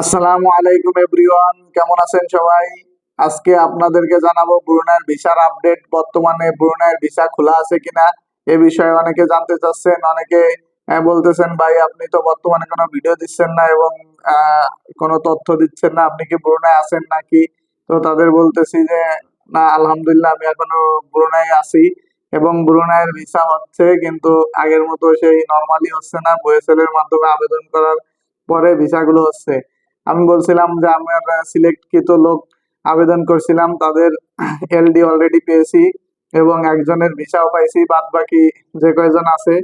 আসসালামু আলাইকুম এভরিওয়ান, কেমন আছেন সবাই? আজকে আপনাদেরকে জানাব ব্রুনাইয়ের ভিসার আপডেট। বর্তমানে ব্রুনাইয়ের ভিসা খোলা আছে কিনা এ বিষয়ে অনেকে জানতে চাচ্ছেন, অনেকে বলতেছেন, ভাই, আপনি তো বর্তমানে কোনো ভিডিও দিচ্ছেন না এবং কোনো তথ্য দিচ্ছেন না। আপনি কি ব্রুনাই আছেন নাকি? তো তাদের বলতেছি যে, না, আলহামদুলিল্লাহ, আমি এখনও ব্রুনাই আছি এবং ব্রুনাইয়ের ভিসা হচ্ছে, কিন্তু আগের মতো সেই নর্মালি হচ্ছে না। বয়েসেলের মাধ্যমে আবেদন করার পরে ভিসাগুলো হচ্ছে। আমি বলছিলাম যে আমার সিলেক্টকৃত লোক আবেদন করছিলাম, তাদের এলডি অলরেডি পেয়েছি এবং একজনের ভিসাও পাইছি বাদ বাকি যে কয়জন আছে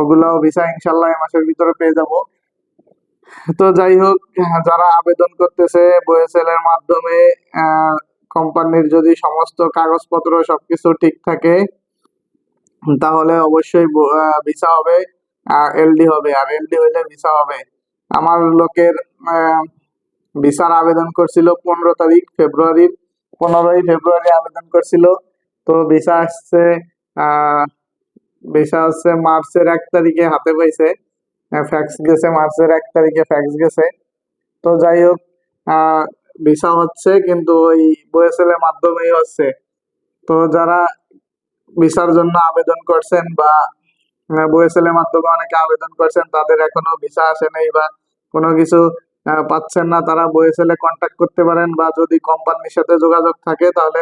ওগুলো ভিসা ইনশাল্লাহ এই মাসের ভিতরে পেয়ে যাব। তো যাই হোক, যারা আবেদন করতেছে বয়েসেল এর মাধ্যমে কোম্পানির যদি সমস্ত কাগজপত্র সবকিছু ঠিক থাকে, তাহলে অবশ্যই ভিসা হবে, আর এলডি হবে, আর এলডি হইলে ভিসা হবে। আমার লোকের ভিসার আবেদন করছিল পনেরো তারিখ ফেব্রুয়ারির পনেরোই ফেব্রুয়ারি আবেদন করছিল। তো ভিসা আসছে ভিসা আসছে মার্চের এক তারিখে হাতে পাইছে। ফ্যাক্স গেছে, মার্চের এক তারিখে ফ্যাক্স গেছে। তো যাই হোক ভিসা হচ্ছে কিন্তু ওই বয়েসেল এর মাধ্যমেই হচ্ছে। তো যারা ভিসার জন্য আবেদন করছেন বা বয়েসেল এর মাধ্যমে অনেকে আবেদন করছেন, তাদের এখনও ভিসা আসে নাই বা কোনো কিছু পাচ্ছেন না, তারা বয়েসেলে কন্ট্যাক্ট করতে পারেন বা যদি কোম্পানির সাথে যোগাযোগ থাকে, তাহলে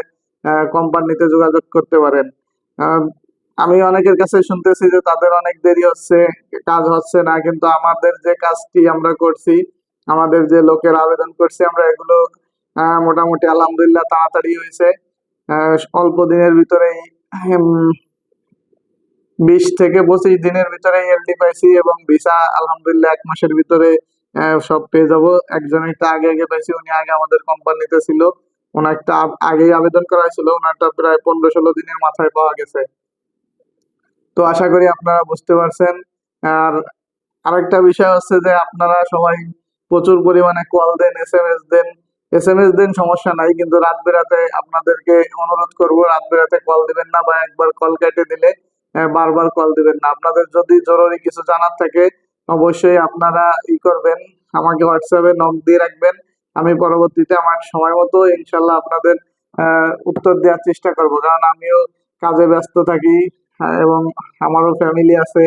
কোম্পানিতে যোগাযোগ করতে পারেন। আমি অনেকের কাছে শুনতেছি যে তাদের অনেক দেরি হচ্ছে, কাজ হচ্ছে না, কিন্তু আমাদের যে কাজটি আমরা করছি, আমাদের যে লোকের আবেদন করছি আমরা, এগুলো মোটামুটি আলহামদুলিল্লাহ তাড়াতাড়ি হয়েছে। অল্প দিনের ভিতরেই বিশ থেকে পঁচিশ দিনের ভিতরে এলডি পাইছি এবং ভিসা আলহামদুলিল্লাহ এক মাসের ভিতরে সব পেয়ে যাব। একজন একটা আগে আগে পাইছি, উনি আগে আমাদের কোম্পানিতে ছিল। ওনারটা আগেই আবেদন করা হয়েছিল ওনারটা প্রায় পনেরো ষোলো দিনের মাথায় পাওয়া গেছে। তো আশা করি আপনারা বুঝতে পারছেন। আর আরেকটা বিষয় হচ্ছে যে আপনারা সবাই প্রচুর পরিমাণে কল দেন এস এম এস দেন। এস এম এস দেন সমস্যা নাই, কিন্তু রাত বেরাতে আপনাদেরকে অনুরোধ করব, রাত বেরাতে কল দিবেন না বা একবার কল কেটে দিলে বারবার কল দিবেন না। আপনাদের যদি জরুরি কিছু জানার থাকে অবশ্যই আপনারা ই করবেন, আমাকে হোয়াটসঅ্যাপে নক দিয়ে রাখবেন। আমি পরবর্তীতে আমার সময় মতো ইনশাল্লাহ আপনাদের উত্তর দেওয়ার চেষ্টা করব। কারণ আমিও কাজে ব্যস্ত থাকি এবং আমারও ফ্যামিলি আছে,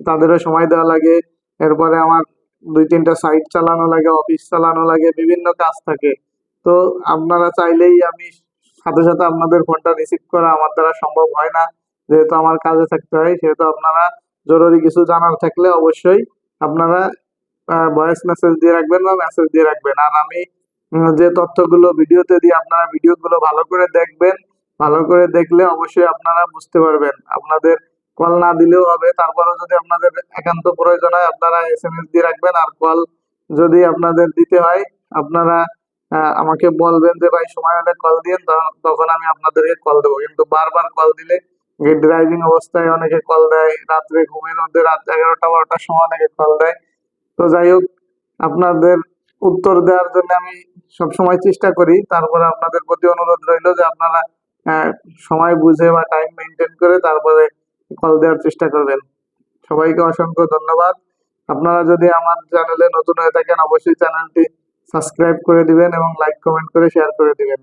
তাদেরও সময় দেওয়া লাগে। এরপরে আমার দুই তিনটা সাইট চালানো লাগে অফিস চালানো লাগে, বিভিন্ন কাজ থাকে। তো আপনারা চাইলেই আমি সাথে সাথে আপনাদের ফোনটা রিসিভ করা আমার দ্বারা সম্ভব হয় না। যেহেতু আমার কাজে থাকতে হয়, সেহেতু আপনারা জরুরি কিছু জানার থাকলে অবশ্যই আপনারা ভয়েস মেসেজ দিয়ে রাখবেন বা মেসেজ দিয়ে রাখবেন। আর আমি যে তথ্যগুলো ভিডিওতে দিই, আপনারা ভিডিওগুলো ভালো করে দেখবেন। ভালো করে দেখলে অবশ্যই আপনারা বুঝতে পারবেন। আপনাদের কল না দিলেও হবে। তারপরেও যদি আপনাদের একান্ত প্রয়োজন হয়, আপনারা এস এম এস দিয়ে রাখবেন। আর কল যদি আপনাদের দিতে হয়, আপনারা আমাকে বলবেন যে, ভাই, সময় হলে কল দিন তখন আমি আপনাদেরকে কল দেবো। কিন্তু বারবার কল দিলে ড্রাইভিং অবস্থায় অনেকে কল দেয়, রাত্রে ঘুমের মধ্যে রাত এগারোটা, বারোটার সময় অনেকে কল দেয়। তো যাই হোক, আপনাদের উত্তর দেওয়ার জন্য আমি সব সময় চেষ্টা করি। তারপরে আপনাদের প্রতি অনুরোধ রইল যে আপনারা সময় বুঝে বা টাইম মেনটেন করে তারপরে কল দেওয়ার চেষ্টা করবেন। সবাইকে অসংখ্য ধন্যবাদ। আপনারা যদি আমার চ্যানেলে নতুন হয়ে থাকেন, অবশ্যই চ্যানেলটি সাবস্ক্রাইব করে দিবেন এবং লাইক কমেন্ট করে শেয়ার করে দিবেন।